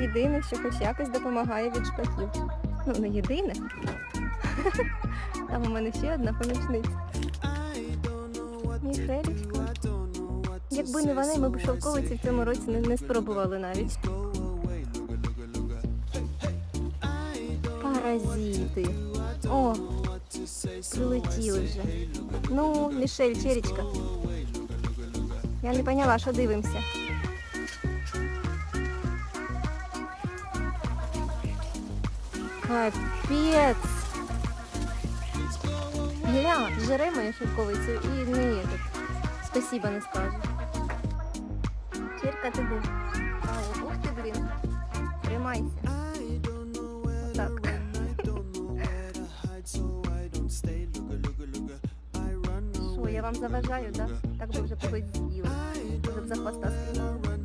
єдине, що хоч якось допомагає від шпаків. Ну, не єдине. Там у мене ще одна помічниця. Мішелечка. Якби не вони, ми б шовковиці в цьому році не, не спробували навіть. Паразити. О, прилетіли вже. Ну, Мішель, черечка. Я не поняла, що дивимося. Капець. Гля, жере мою шовковицю і не этот. Спасибо не скажу. Черка ти де? Ух ти, блін. Тримайся. Так. Що, я вам заважаю, да? Так би вже когось з'їла. Вже за хвоста спіймала.